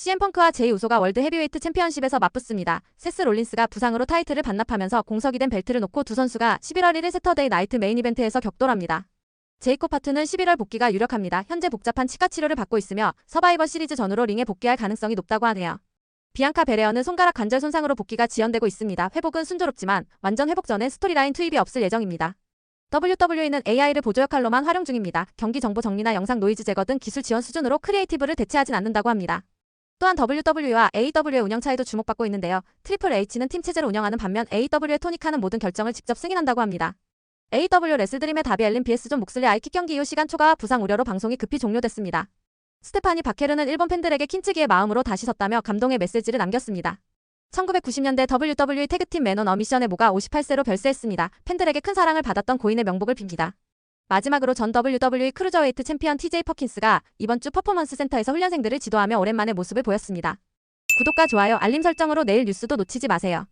CM펑크와 제이 우소가 월드 헤비웨이트 챔피언십에서 맞붙습니다. 세스 롤린스가 부상으로 타이틀을 반납하면서 공석이 된 벨트를 놓고 두 선수가 11월 1일 세터데이 나이트 메인 이벤트에서 격돌합니다. 제이콥 파트는 11월 복귀가 유력합니다. 현재 복잡한 치과 치료를 받고 있으며 서바이버 시리즈 전후로 링에 복귀할 가능성이 높다고 하네요. 비앙카 베레어는 손가락 관절 손상으로 복귀가 지연되고 있습니다. 회복은 순조롭지만 완전 회복 전에 스토리라인 투입이 없을 예정입니다. WWE는 AI를 보조 역할로만 활용 중입니다. 경기 정보 정리나 영상 노이즈 제거 등 기술 지원 수준으로 크리에이티브를 대체하진 않는다고 합니다. 또한 WWE와 AW의 운영 차이도 주목받고 있는데요. 트리플 H는 팀 체제를 운영하는 반면 AW의 토닉하는 모든 결정을 직접 승인한다고 합니다. AW 레슬드림의 다비 엘린 BS 존 목슬리 아이킥 경기 이후 시간 초과 부상 우려로 방송이 급히 종료됐습니다. 스테파니 바케르는 일본 팬들에게 킨츠기의 마음으로 다시 섰다며 감동의 메시지를 남겼습니다. 1990년대 WWE 태그팀 매논 어미션의 모가 58세로 별세했습니다. 팬들에게 큰 사랑을 받았던 고인의 명복을 빕니다. 마지막으로 전 WWE 크루저웨이트 챔피언 TJ 퍼킨스가 이번 주 퍼포먼스 센터에서 훈련생들을 지도하며 오랜만에 모습을 보였습니다. 구독과 좋아요, 알림 설정으로 내일 뉴스도 놓치지 마세요.